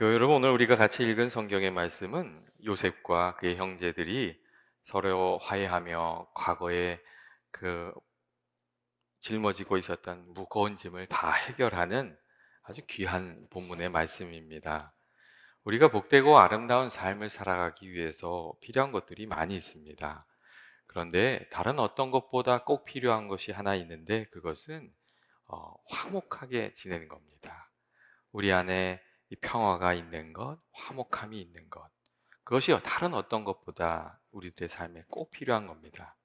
여러분, 오늘 우리가 같이 읽은 성경의 말씀은 요셉과 그의 형제들이 서로 화해하며 과거에 그 짊어지고 있었던 무거운 짐을 다 해결하는 아주 귀한 본문의 말씀입니다. 우리가 복되고 아름다운 삶을 살아가기 위해서 필요한 것들이 많이 있습니다. 그런데 다른 어떤 것보다 꼭 필요한 것이 하나 있는데 그것은 어, 화목하게 지내는 겁니다. 우리 안에 이 평화가 있는 것, 화목함이 있는 것. 그것이 다른 어떤 것보다 우리들의 삶에 꼭 필요한 겁니다.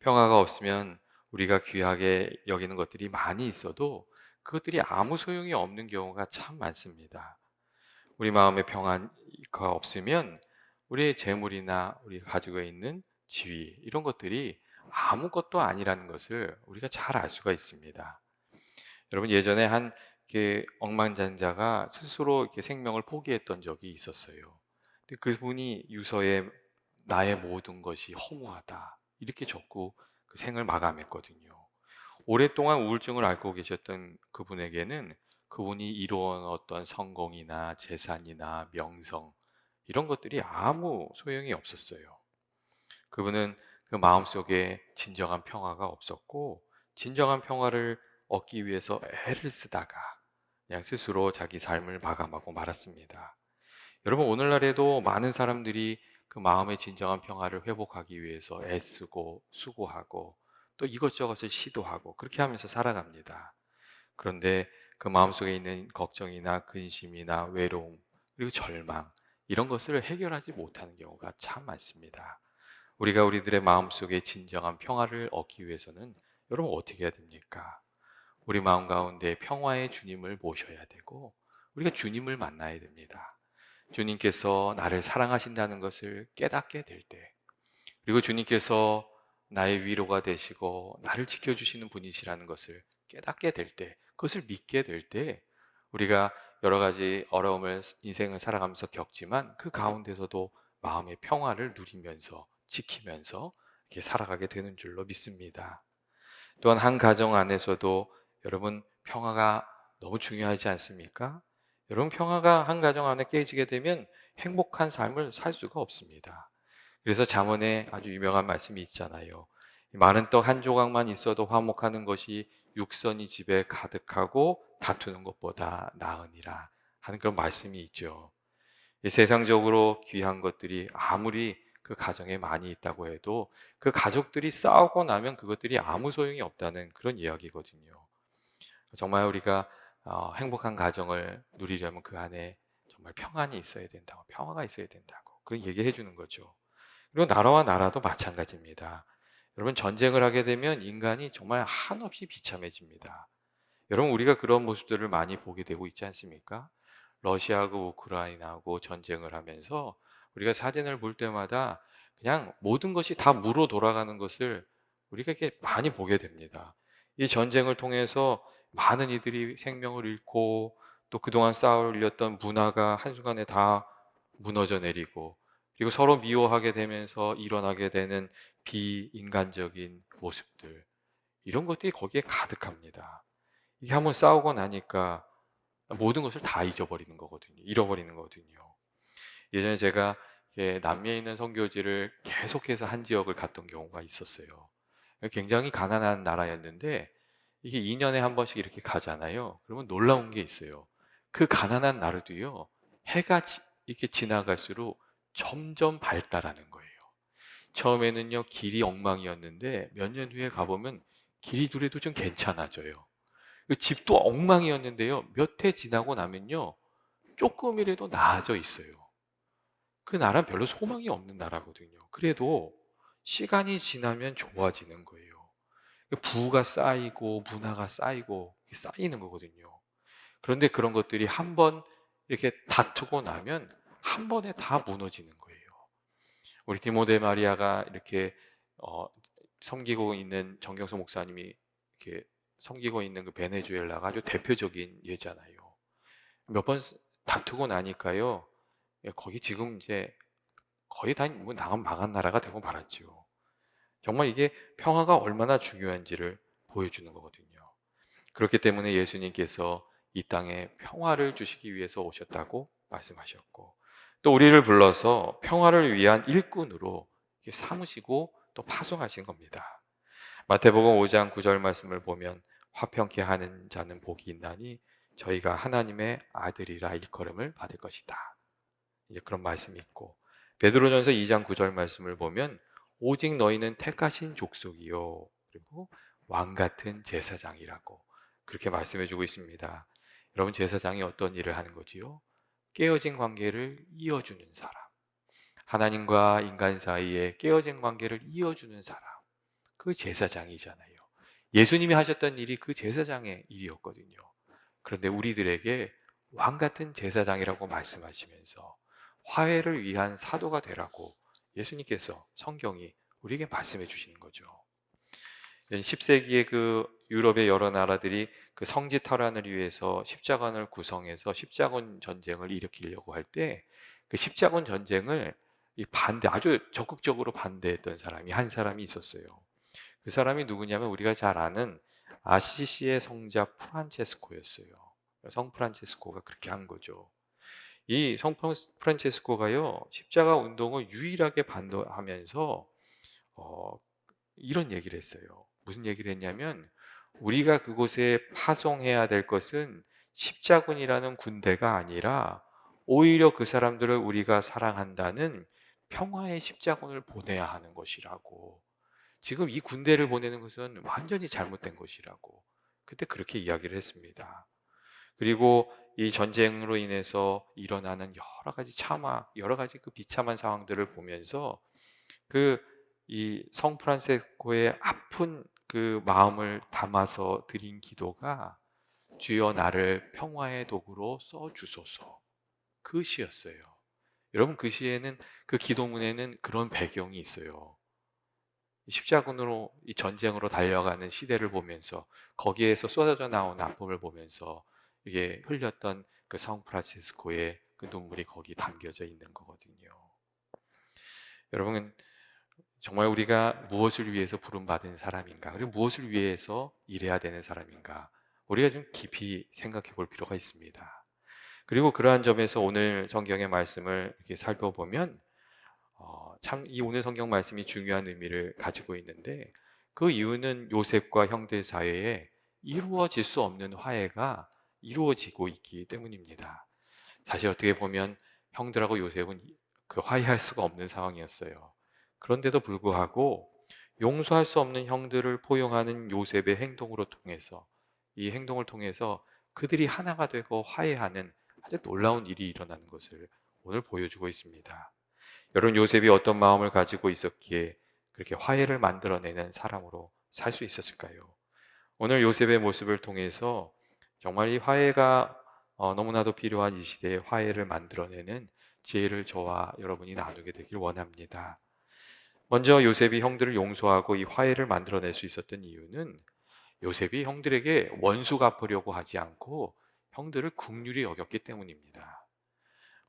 평화가 없으면 우리가 귀하게 여기는 것들이 많이 있어도 그것들이 아무 소용이 없는 경우가 참 많습니다. 우리 마음의 평화가 없으면 우리의 재물이나 우리가 가지고 있는 지위 이런 것들이 아무것도 아니라는 것을 우리가 잘 알 수가 있습니다. 여러분 예전에 한 이렇게 억만장자가 스스로 이렇게 생명을 포기했던 적이 있었어요. 근데 그분이 유서에 나의 모든 것이 허무하다 이렇게 적고 그 생을 마감했거든요. 오랫동안 우울증을 앓고 계셨던 그분에게는 그분이 이루어온 어떤 성공이나 재산이나 명성 이런 것들이 아무 소용이 없었어요. 그분은 그 마음속에 진정한 평화가 없었고 진정한 평화를 얻기 위해서 애를 쓰다가 그냥 스스로 자기 삶을 마감하고 말았습니다. 여러분 오늘날에도 많은 사람들이 그 마음의 진정한 평화를 회복하기 위해서 애쓰고 수고하고 또 이것저것을 시도하고 그렇게 하면서 살아갑니다. 그런데 그 마음속에 있는 걱정이나 근심이나 외로움 그리고 절망 이런 것을 해결하지 못하는 경우가 참 많습니다. 우리가 우리들의 마음속에 진정한 평화를 얻기 위해서는 여러분 어떻게 해야 됩니까? 우리 마음 가운데 평화의 주님을 모셔야 되고 우리가 주님을 만나야 됩니다. 주님께서 나를 사랑하신다는 것을 깨닫게 될 때, 그리고 주님께서 나의 위로가 되시고 나를 지켜주시는 분이시라는 것을 깨닫게 될 때, 그것을 믿게 될 때, 우리가 여러 가지 어려움을 인생을 살아가면서 겪지만 그 가운데서도 마음의 평화를 누리면서 지키면서 이렇게 살아가게 되는 줄로 믿습니다. 또한 한 가정 안에서도 여러분 평화가 너무 중요하지 않습니까? 여러분 평화가 한 가정 안에 깨지게 되면 행복한 삶을 살 수가 없습니다. 그래서 잠언에 아주 유명한 말씀이 있잖아요. 많은 떡 한 조각만 있어도 화목하는 것이 육선이 집에 가득하고 다투는 것보다 나으니라 하는 그런 말씀이 있죠. 세상적으로 귀한 것들이 아무리 그 가정에 많이 있다고 해도 그 가족들이 싸우고 나면 그것들이 아무 소용이 없다는 그런 이야기거든요. 정말 우리가 어, 행복한 가정을 누리려면 그 안에 정말 평안이 있어야 된다고, 평화가 있어야 된다고. 그런 얘기해 주는 거죠. 그리고 나라와 나라도 마찬가지입니다. 여러분, 전쟁을 하게 되면 인간이 정말 한없이 비참해집니다. 여러분, 우리가 그런 모습들을 많이 보게 되고 있지 않습니까? 러시아하고 우크라이나하고 전쟁을 하면서 우리가 사진을 볼 때마다 그냥 모든 것이 다 무로 돌아가는 것을 우리가 이렇게 많이 보게 됩니다. 이 전쟁을 통해서 많은 이들이 생명을 잃고 또 그동안 쌓아 올렸던 문화가 한순간에 다 무너져 내리고 그리고 서로 미워하게 되면서 일어나게 되는 비인간적인 모습들 이런 것들이 거기에 가득합니다. 이게 한번 싸우고 나니까 모든 것을 다 잊어버리는 거거든요. 잃어버리는 거거든요. 예전에 제가 남미에 있는 선교지를 계속해서 한 지역을 갔던 경우가 있었어요. 굉장히 가난한 나라였는데 이게 2년에 한 번씩 이렇게 가잖아요. 그러면 놀라운 게 있어요. 그 가난한 나라도요, 해가 이렇게 지나갈수록 점점 발달하는 거예요. 처음에는요, 길이 엉망이었는데 몇 년 후에 가보면 길이 둘에도 좀 괜찮아져요. 그 집도 엉망이었는데요, 몇 해 지나고 나면요, 조금이라도 나아져 있어요. 그 나라는 별로 소망이 없는 나라거든요. 그래도 시간이 지나면 좋아지는 거예요. 부가 쌓이고 문화가 쌓이고 쌓이는 거거든요. 그런데 그런 것들이 한 번 이렇게 다투고 나면 한 번에 다 무너지는 거예요. 우리 디모데 마리아가 이렇게 어, 섬기고 있는 정경수 목사님이 이렇게 섬기고 있는 그 베네수엘라가 아주 대표적인 예잖아요. 몇 번 다투고 나니까요. 예, 거기 지금 이제 거의 다뭐 나간 망한 나라가 되고 말았죠. 정말 이게 평화가 얼마나 중요한지를 보여주는 거거든요. 그렇기 때문에 예수님께서 이 땅에 평화를 주시기 위해서 오셨다고 말씀하셨고 또 우리를 불러서 평화를 위한 일꾼으로 삼으시고 또 파송하신 겁니다. 마태복음 5장 9절 말씀을 보면 화평케 하는 자는 복이 있나니 저희가 하나님의 아들이라 일컬음을 받을 것이다. 이제 그런 말씀이 있고 베드로전서 2장 9절 말씀을 보면 오직 너희는 택하신 족속이요 그리고 왕 같은 제사장이라고 그렇게 말씀해 주고 있습니다. 여러분 제사장이 어떤 일을 하는 거지요? 깨어진 관계를 이어주는 사람. 하나님과 인간 사이에 깨어진 관계를 이어주는 사람. 그 제사장이잖아요. 예수님이 하셨던 일이 그 제사장의 일이었거든요. 그런데 우리들에게 왕 같은 제사장이라고 말씀하시면서 화해를 위한 사도가 되라고 예수님께서 성경이 우리에게 말씀해 주시는 거죠. 10세기에 그 유럽의 여러 나라들이 그 성지 탈환을 위해서 십자군을 구성해서 십자군 전쟁을 일으키려고 할 때 그 십자군 전쟁을 이 반대 아주 적극적으로 반대했던 사람이 한 사람이 있었어요. 그 사람이 누구냐면 우리가 잘 아는 아시시의 성자 프란체스코였어요. 성 프란체스코가 그렇게 한 거죠. 이 성 프란체스코가요 십자가 운동을 유일하게 반대하면서 어, 이런 얘기를 했어요. 무슨 얘기를 했냐면 우리가 그곳에 파송해야 될 것은 십자군이라는 군대가 아니라 오히려 그 사람들을 우리가 사랑한다는 평화의 십자군을 보내야 하는 것이라고. 지금 이 군대를 보내는 것은 완전히 잘못된 것이라고. 그때 그렇게 이야기를 했습니다. 그리고 이 전쟁으로 인해서 일어나는 여러 가지 참화, 여러 가지 그 비참한 상황들을 보면서 그 이 성 프란세스코의 아픈 그 마음을 담아서 드린 기도가 주여 나를 평화의 도구로 써 주소서. 그 시였어요. 여러분 그 시에는 그 기도문에는 그런 배경이 있어요. 십자군으로 이 전쟁으로 달려가는 시대를 보면서 거기에서 쏟아져 나온 아픔을 보면서 이게 흘렸던 그 성프란시스코의 그 눈물이 거기 담겨져 있는 거거든요. 여러분 정말 우리가 무엇을 위해서 부름 받은 사람인가? 그리고 무엇을 위해서 일해야 되는 사람인가? 우리가 좀 깊이 생각해 볼 필요가 있습니다. 그리고 그러한 점에서 오늘 성경의 말씀을 이렇게 살펴보면 어, 참이 오늘 성경 말씀이 중요한 의미를 가지고 있는데 그 이유는 요셉과 형들 사이에 이루어질 수 없는 화해가 이루어지고 있기 때문입니다. 사실 어떻게 보면 형들하고 요셉은 그 화해할 수가 없는 상황이었어요. 그런데도 불구하고 용서할 수 없는 형들을 포용하는 요셉의 행동으로 통해서 이 행동을 통해서 그들이 하나가 되고 화해하는 아주 놀라운 일이 일어나는 것을 오늘 보여주고 있습니다. 여러분 요셉이 어떤 마음을 가지고 있었기에 그렇게 화해를 만들어내는 사람으로 살 수 있었을까요? 오늘 요셉의 모습을 통해서 정말 이 화해가 어, 너무나도 필요한 이 시대에 화해를 만들어내는 지혜를 저와 여러분이 나누게 되길 원합니다. 먼저 요셉이 형들을 용서하고 이 화해를 만들어낼 수 있었던 이유는 요셉이 형들에게 원수 갚으려고 하지 않고 형들을 국률이 여겼기 때문입니다.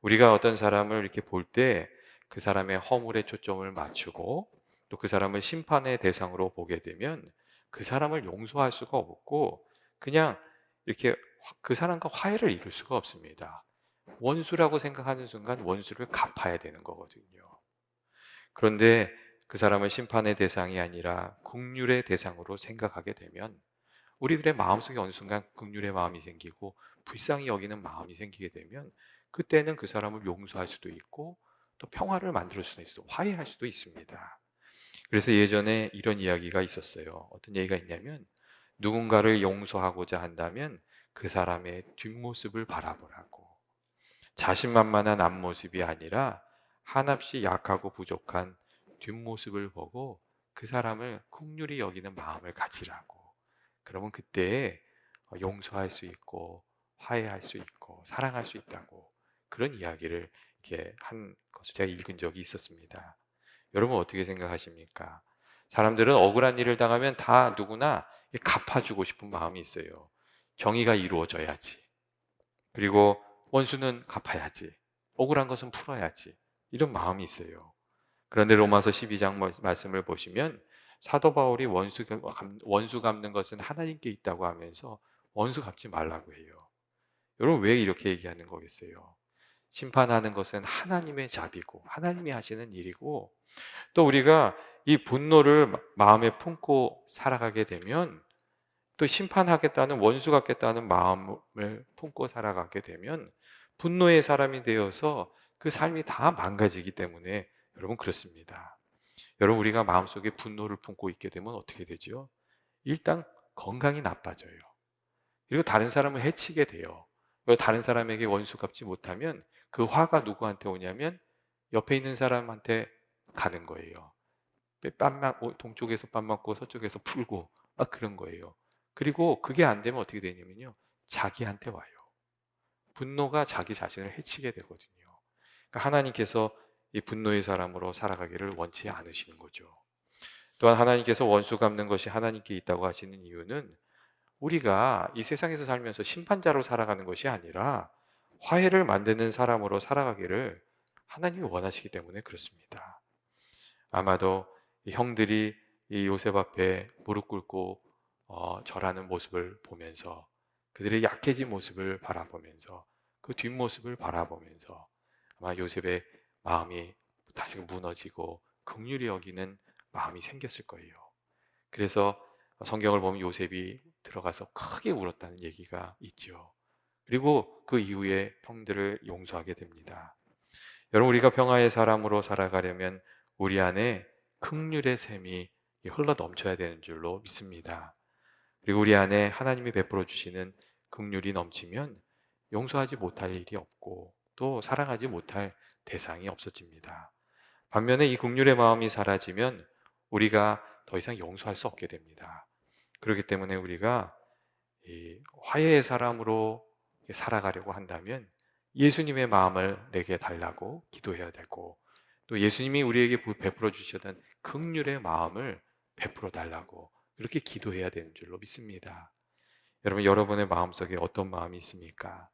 우리가 어떤 사람을 이렇게 볼 때 그 사람의 허물에 초점을 맞추고 또 그 사람을 심판의 대상으로 보게 되면 그 사람을 용서할 수가 없고 그냥 이렇게 그 사람과 화해를 이룰 수가 없습니다. 원수라고 생각하는 순간 원수를 갚아야 되는 거거든요. 그런데 그 사람을 심판의 대상이 아니라 국률의 대상으로 생각하게 되면 우리들의 마음속에 어느 순간 국률의 마음이 생기고 불쌍히 여기는 마음이 생기게 되면 그때는 그 사람을 용서할 수도 있고 또 평화를 만들 수도 있어 화해할 수도 있습니다. 그래서 예전에 이런 이야기가 있었어요. 어떤 얘기가 있냐면 누군가를 용서하고자 한다면 그 사람의 뒷모습을 바라보라고. 자신만만한 앞모습이 아니라 한없이 약하고 부족한 뒷모습을 보고 그 사람을 국률이 여기는 마음을 가지라고. 그러면 그때 용서할 수 있고 화해할 수 있고 사랑할 수 있다고 그런 이야기를 이렇게 한 것을 제가 읽은 적이 있었습니다. 여러분 어떻게 생각하십니까? 사람들은 억울한 일을 당하면 다 누구나 갚아주고 싶은 마음이 있어요. 정의가 이루어져야지. 그리고 원수는 갚아야지. 억울한 것은 풀어야지. 이런 마음이 있어요. 그런데 로마서 12장 말씀을 보시면 사도 바울이 원수, 원수 갚는 것은 하나님께 있다고 하면서 원수 갚지 말라고 해요. 여러분 왜 이렇게 얘기하는 거겠어요? 심판하는 것은 하나님의 자비고 하나님이 하시는 일이고 또 우리가 이 분노를 마- 마음에 품고 살아가게 되면 또 심판하겠다는 원수 같겠다는 마음을 품고 살아가게 되면 분노의 사람이 되어서 그 삶이 다 망가지기 때문에 여러분 그렇습니다. 여러분 우리가 마음속에 분노를 품고 있게 되면 어떻게 되죠? 일단 건강이 나빠져요. 그리고 다른 사람을 해치게 돼요. 다른 사람에게 원수 갚지 못하면 그 화가 누구한테 오냐면 옆에 있는 사람한테 가는 거예요. 빰 맞, 동쪽에서 빰 맞고 서쪽에서 풀고 막 그런 거예요. 그리고 그게 안 되면 어떻게 되냐면요. 자기한테 와요. 분노가 자기 자신을 해치게 되거든요. 그러니까 하나님께서 이 분노의 사람으로 살아가기를 원치 않으시는 거죠. 또한 하나님께서 원수 갚는 것이 하나님께 있다고 하시는 이유는 우리가 이 세상에서 살면서 심판자로 살아가는 것이 아니라 화해를 만드는 사람으로 살아가기를 하나님이 원하시기 때문에 그렇습니다. 아마도 이 형들이 이 요셉 앞에 무릎 꿇고 어, 절하는 모습을 보면서 그들의 약해진 모습을 바라보면서 그 뒷모습을 바라보면서 아마 요셉의 마음이 다시 무너지고 극률이 여기는 마음이 생겼을 거예요. 그래서 성경을 보면 요셉이 들어가서 크게 울었다는 얘기가 있죠. 그리고 그 이후에 형들을 용서하게 됩니다. 여러분 우리가 평화의 사람으로 살아가려면 우리 안에 극률의 샘이 흘러 넘쳐야 되는 줄로 믿습니다. 그리고 우리 안에 하나님이 베풀어 주시는 극률이 넘치면 용서하지 못할 일이 없고 또 사랑하지 못할 대상이 없어집니다. 반면에 이 극률의 마음이 사라지면 우리가 더 이상 용서할 수 없게 됩니다. 그렇기 때문에 우리가 이 화해의 사람으로 살아가려고 한다면 예수님의 마음을 내게 달라고 기도해야 되고 또 예수님이 우리에게 베풀어 주셨던 극률의 마음을 베풀어 달라고 그렇게 기도해야 되는 줄로 믿습니다. 여러분 여러분의 마음속에 어떤 마음이 있습니까?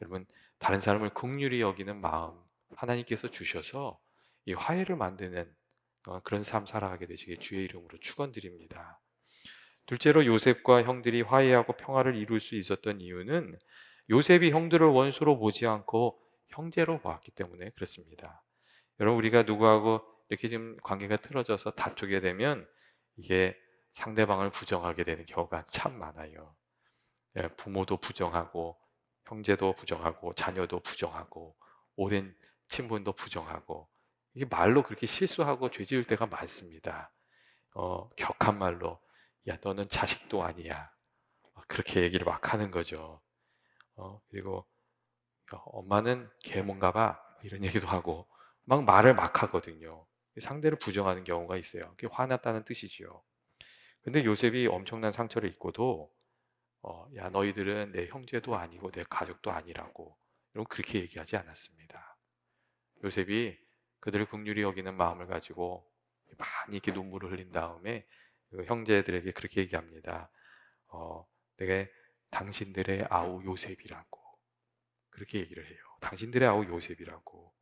여러분 다른 사람을 극률히 여기는 마음 하나님께서 주셔서 이 화해를 만드는 어, 그런 삶 살아가게 되시길 주의 이름으로 축원드립니다. 둘째로 요셉과 형들이 화해하고 평화를 이룰 수 있었던 이유는 요셉이 형들을 원수로 보지 않고 형제로 보았기 때문에 그렇습니다. 여러분 우리가 누구하고 이렇게 좀 관계가 틀어져서 다투게 되면 이게 상대방을 부정하게 되는 경우가 참 많아요. 예, 부모도 부정하고 형제도 부정하고 자녀도 부정하고 오랜 친분도 부정하고 이게 말로 그렇게 실수하고 죄 지을 때가 많습니다. 어, 격한 말로 야 너는 자식도 아니야 어, 그렇게 얘기를 막 하는 거죠. 어, 그리고 엄마는 개몬가 봐 이런 얘기도 하고 막 말을 막 하거든요. 상대를 부정하는 경우가 있어요. 그게 화났다는 뜻이지요. 근데 요셉이 엄청난 상처를 입고도 어, 야 너희들은 내 형제도 아니고 내 가족도 아니라고 이런 그렇게 얘기하지 않았습니다. 요셉이 그들을 긍휼히 여기는 마음을 가지고 많이 이렇게 눈물을 흘린 다음에 그 형제들에게 그렇게 얘기합니다. 어, 내가 당신들의 아우 요셉이라고 그렇게 얘기를 해요. 당신들의 아우 요셉이라고.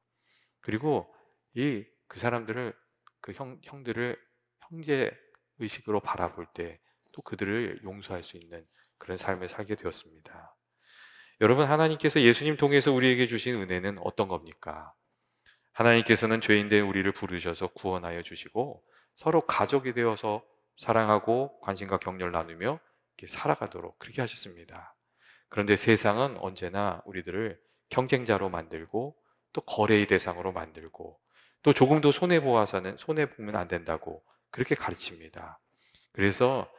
그리고 이 그 사람들을 그 형, 형들을 형제 의식으로 바라볼 때 또 그들을 용서할 수 있는 그런 삶을 살게 되었습니다. 여러분 하나님께서 예수님 통해서 우리에게 주신 은혜는 어떤 겁니까? 하나님께서는 죄인된 우리를 부르셔서 구원하여 주시고 서로 가족이 되어서 사랑하고 관심과 격려를 나누며 살아가도록 그렇게 하셨습니다. 그런데 세상은 언제나 우리들을 경쟁자로 만들고 또 거래의 대상으로 만들고 또 조금도 손해 보아서는 손해 보면 안 된다고 그렇게 가르칩니다. 그래서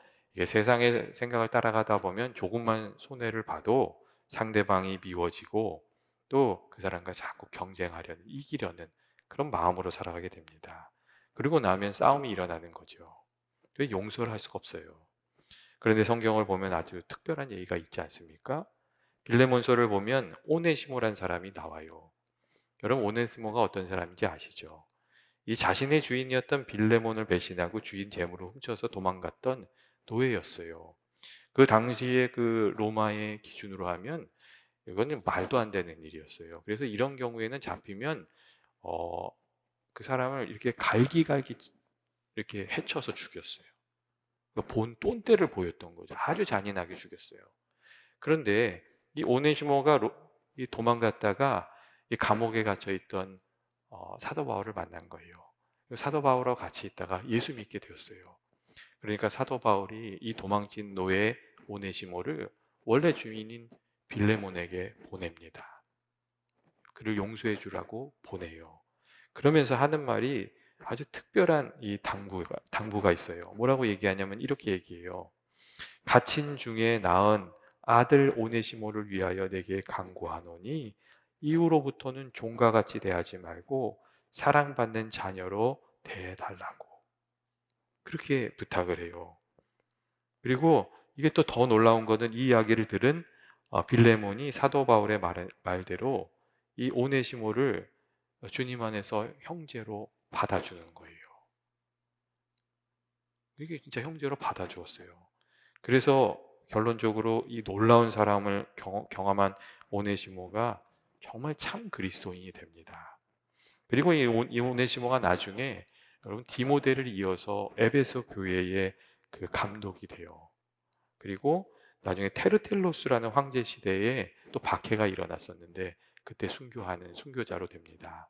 세상의 생각을 따라가다 보면 조금만 손해를 봐도 상대방이 미워지고 또 그 사람과 자꾸 경쟁하려는 이기려는 그런 마음으로 살아가게 됩니다. 그리고 나면 싸움이 일어나는 거죠. 왜 용서를 할 수가 없어요. 그런데 성경을 보면 아주 특별한 얘기가 있지 않습니까? 빌레몬서를 보면 오네시모란 사람이 나와요. 여러분 오네시모가 어떤 사람인지 아시죠? 이 자신의 주인이었던 빌레몬을 배신하고 주인 재물을 훔쳐서 도망갔던 노예였어요. 그 당시에 그 로마의 기준으로 하면 이거는 말도 안 되는 일이었어요. 그래서 이런 경우에는 잡히면 어, 그 사람을 이렇게 갈기갈기 이렇게 해쳐서 죽였어요. 그러니까 본 똔대를 보였던 거죠. 아주 잔인하게 죽였어요. 그런데 이 오네시모가 로, 이 도망갔다가 이 감옥에 갇혀 있던 어, 사도 바울을 만난 거예요. 사도 바울하고 같이 있다가 예수 믿게 되었어요. 그러니까 사도 바울이 이 도망친 노예 오네시모를 원래 주인인 빌레몬에게 보냅니다. 그를 용서해 주라고 보내요. 그러면서 하는 말이 아주 특별한 이 당부가, 당부가 있어요. 뭐라고 얘기하냐면 이렇게 얘기해요. 갇힌 중에 낳은 아들 오네시모를 위하여 내게 강구하노니 이후로부터는 종과 같이 대하지 말고 사랑받는 자녀로 대해달라고 그렇게 부탁을 해요. 그리고 이게 또 더 놀라운 것은 이 이야기를 들은 어, 빌레몬이 사도 바울의 말, 말대로 이 오네시모를 주님 안에서 형제로 받아주는 거예요. 이게 진짜 형제로 받아주었어요. 그래서 결론적으로 이 놀라운 사람을 경, 경험한 오네시모가 정말 참 그리스도인이 됩니다. 그리고 이, 오네시모가 나중에 여러분 디모데를 이어서 에베소 교회의 그 감독이 돼요. 그리고 나중에 테르텔로스라는 황제 시대에 또 박해가 일어났었는데 그때 순교하는 순교자로 됩니다.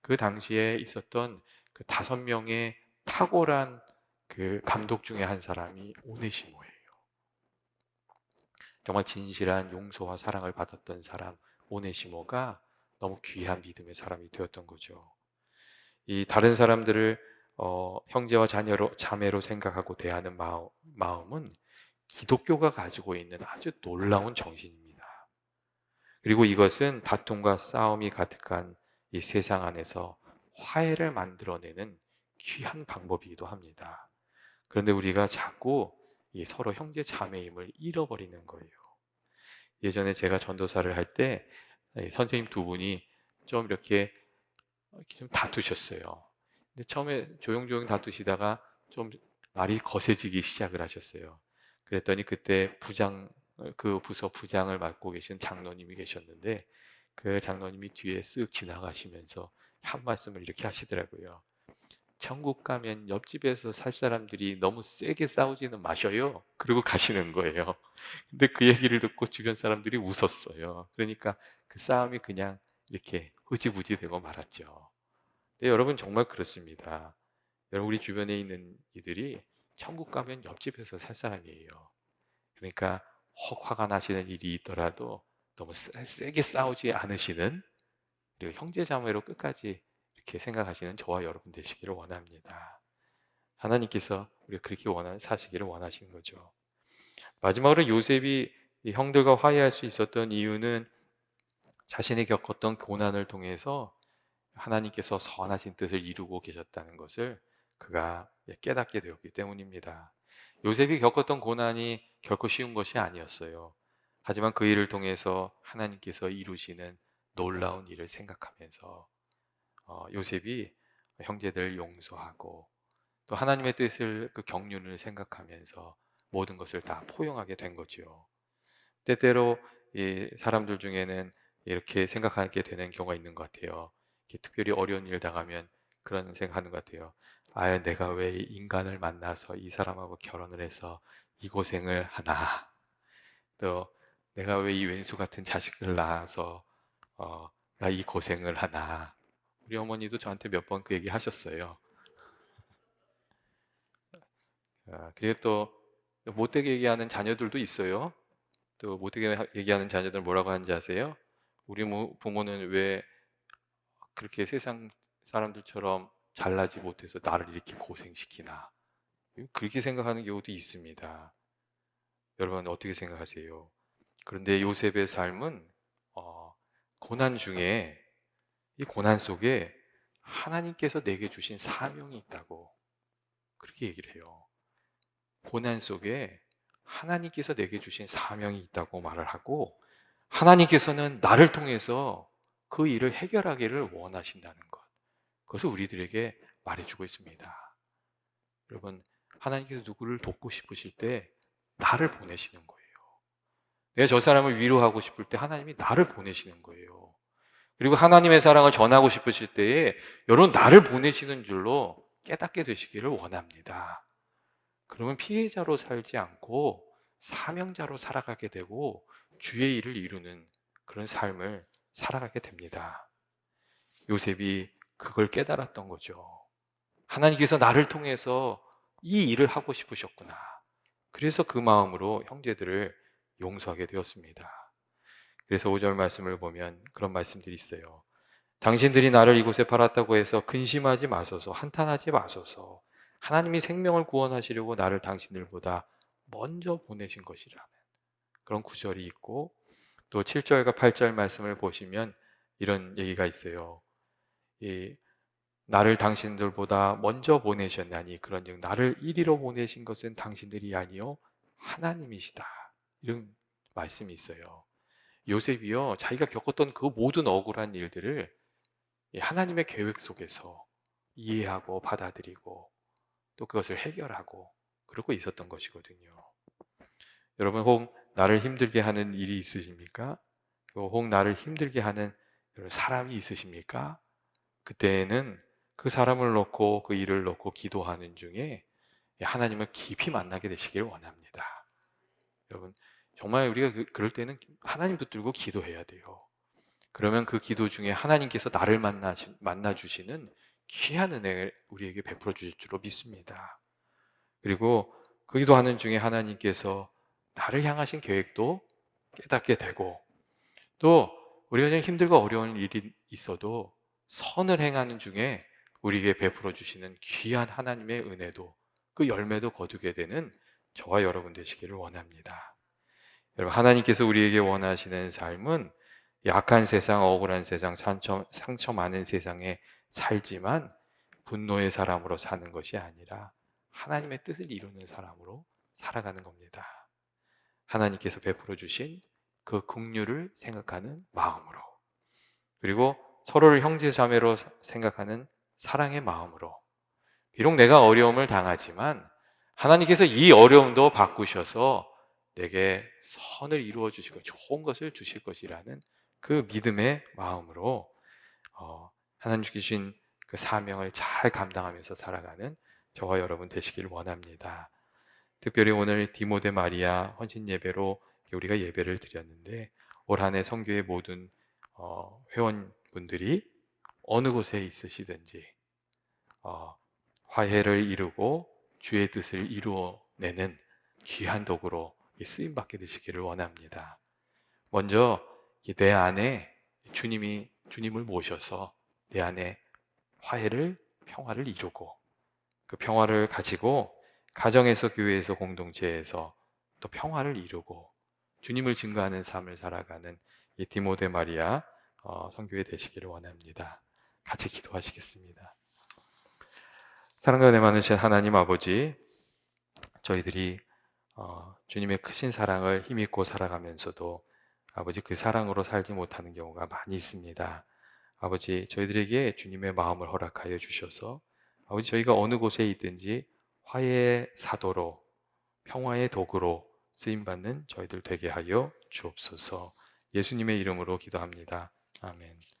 그 당시에 있었던 그 다섯 명의 탁월한 그 감독 중에 한 사람이 오네시모예요. 정말 진실한 용서와 사랑을 받았던 사람 오네시모가 너무 귀한 믿음의 사람이 되었던 거죠. 이 다른 사람들을 어, 형제와 자녀로 자매로 생각하고 대하는 마음, 마음은 기독교가 가지고 있는 아주 놀라운 정신입니다. 그리고 이것은 다툼과 싸움이 가득한 이 세상 안에서 화해를 만들어내는 귀한 방법이기도 합니다. 그런데 우리가 자꾸 이 서로 형제 자매임을 잃어버리는 거예요. 예전에 제가 전도사를 할 때 선생님 두 분이 좀 이렇게 좀 다투셨어요. 근데 처음에 조용조용 다투시다가 좀 말이 거세지기 시작을 하셨어요. 그랬더니 그때 부장 그 부서 부장을 맡고 계신 장로님이 계셨는데 그 장로님이 뒤에 쓱 지나가시면서 한 말씀을 이렇게 하시더라고요. 천국 가면 옆집에서 살 사람들이 너무 세게 싸우지는 마셔요. 그리고 가시는 거예요. 근데 그 얘기를 듣고 주변 사람들이 웃었어요. 그러니까 그 싸움이 그냥 이렇게 흐지부지 되고 말았죠. 네, 여러분 정말 그렇습니다. 여러분 우리 주변에 있는 이들이 천국 가면 옆집에서 살 사람이에요. 그러니까 혹 화가 나시는 일이 있더라도 너무 세 게 싸우지 않으시는 그리고 형제 자매로 끝까지 이렇게 생각하시는 저와 여러분 되시기를 원합니다. 하나님께서 우리가 그렇게 원하 사시기를 원하시는 거죠. 마지막으로 요셉이 형들과 화해할 수 있었던 이유는 자신이 겪었던 고난을 통해서 하나님께서 선하신 뜻을 이루고 계셨다는 것을 그가 깨닫게 되었기 때문입니다. 요셉이 겪었던 고난이 결코 쉬운 것이 아니었어요. 하지만 그 일을 통해서 하나님께서 이루시는 놀라운 일을 생각하면서 어, 요셉이 형제들을 용서하고 또 하나님의 뜻을 그 경륜을 생각하면서 모든 것을 다 포용하게 된 거지요. 때때로 이 사람들 중에는 이렇게 생각하게 되는 경우가 있는 것 같아요. 특별히 어려운 일 당하면 그런 생각하는 것 같아요. 아, 내가 왜 인간을 만나서 이 사람하고 결혼을 해서 이 고생을 하나? 또 내가 왜 이 왼수 같은 자식을 낳아서 어, 나 이 고생을 하나? 우리 어머니도 저한테 몇 번 그 얘기 하셨어요. 아, 그리고 또 못되게 얘기하는 자녀들도 있어요. 또 못되게 얘기하는 자녀들 뭐라고 하는지 아세요? 우리 부모는 왜 그렇게 세상 사람들처럼 잘나지 못해서 나를 이렇게 고생시키나. 그렇게 생각하는 경우도 있습니다. 여러분 어떻게 생각하세요? 그런데 요셉의 삶은 어, 고난 중에 이 고난 속에 하나님께서 내게 주신 사명이 있다고 그렇게 얘기를 해요. 고난 속에 하나님께서 내게 주신 사명이 있다고 말을 하고 하나님께서는 나를 통해서 그 일을 해결하기를 원하신다는 것. 그것을 우리들에게 말해주고 있습니다. 여러분, 하나님께서 누구를 돕고 싶으실 때 나를 보내시는 거예요. 내가 저 사람을 위로하고 싶을 때 하나님이 나를 보내시는 거예요. 그리고 하나님의 사랑을 전하고 싶으실 때에 여러분 나를 보내시는 줄로 깨닫게 되시기를 원합니다. 그러면 피해자로 살지 않고 사명자로 살아가게 되고 주의 일을 이루는 그런 삶을 살아가게 됩니다. 요셉이 그걸 깨달았던 거죠. 하나님께서 나를 통해서 이 일을 하고 싶으셨구나. 그래서 그 마음으로 형제들을 용서하게 되었습니다. 그래서 5절 말씀을 보면 그런 말씀들이 있어요. 당신들이 나를 이곳에 팔았다고 해서 근심하지 마소서, 한탄하지 마소서. 하나님이 생명을 구원하시려고 나를 당신들보다 먼저 보내신 것이라는 그런 구절이 있고 또 7절과 8절 말씀을 보시면 이런 얘기가 있어요. 이 나를 당신들보다 먼저 보내셨나니 그런즉 나를 이리로 보내신 것은 당신들이 아니요 하나님이시다. 이런 말씀이 있어요. 요셉이요 자기가 겪었던 그 모든 억울한 일들을 하나님의 계획 속에서 이해하고 받아들이고 또 그것을 해결하고 그러고 있었던 것이거든요. 여러분 혹 나를 힘들게 하는 일이 있으십니까? 혹 나를 힘들게 하는 사람이 있으십니까? 그때는 그 사람을 놓고 그 일을 놓고 기도하는 중에 하나님을 깊이 만나게 되시길 원합니다. 여러분 정말 우리가 그, 그럴 때는 하나님 붙들고 기도해야 돼요. 그러면 그 기도 중에 하나님께서 나를 만나, 만나 주시는 귀한 은혜를 우리에게 베풀어 주실 줄로 믿습니다. 그리고 그 기도하는 중에 하나님께서 나를 향하신 계획도 깨닫게 되고 또 우리가 좀 힘들고 어려운 일이 있어도 선을 행하는 중에 우리에게 베풀어 주시는 귀한 하나님의 은혜도 그 열매도 거두게 되는 저와 여러분 되시기를 원합니다. 여러분 하나님께서 우리에게 원하시는 삶은 약한 세상, 억울한 세상, 상처, 상처 많은 세상에 살지만 분노의 사람으로 사는 것이 아니라 하나님의 뜻을 이루는 사람으로 살아가는 겁니다. 하나님께서 베풀어 주신 그 긍휼을 생각하는 마음으로 그리고 서로를 형제 자매로 생각하는 사랑의 마음으로 비록 내가 어려움을 당하지만 하나님께서 이 어려움도 바꾸셔서 내게 선을 이루어 주시고 좋은 것을 주실 것이라는 그 믿음의 마음으로 어, 하나님 주신 그 사명을 잘 감당하면서 살아가는 저와 여러분 되시길 원합니다. 특별히 오늘 디모데 마리아 헌신 예배로 우리가 예배를 드렸는데 올 한해 성교의 모든 어, 회원분들이 어느 곳에 있으시든지 어, 화해를 이루고 주의 뜻을 이루어내는 귀한 도구로 쓰임 받게 되시기를 원합니다. 먼저 내 안에 주님이 주님을 모셔서 내 안에 화해를 평화를 이루고 그 평화를 가지고 가정에서 교회에서 공동체에서 또 평화를 이루고 주님을 증거하는 삶을 살아가는 이 디모데 마리아 어, 성교회 되시기를 원합니다. 같이 기도하시겠습니다. 사랑과 내 많으신 하나님 아버지, 저희들이 어, 주님의 크신 사랑을 힘입고 살아가면서도 아버지 그 사랑으로 살지 못하는 경우가 많이 있습니다. 아버지 저희들에게 주님의 마음을 허락하여 주셔서 아버지 저희가 어느 곳에 있든지 화해의 사도로 평화의 도구로 쓰임 받는 저희들 되게 하여 주옵소서. 예수님의 이름으로 기도합니다. 아멘.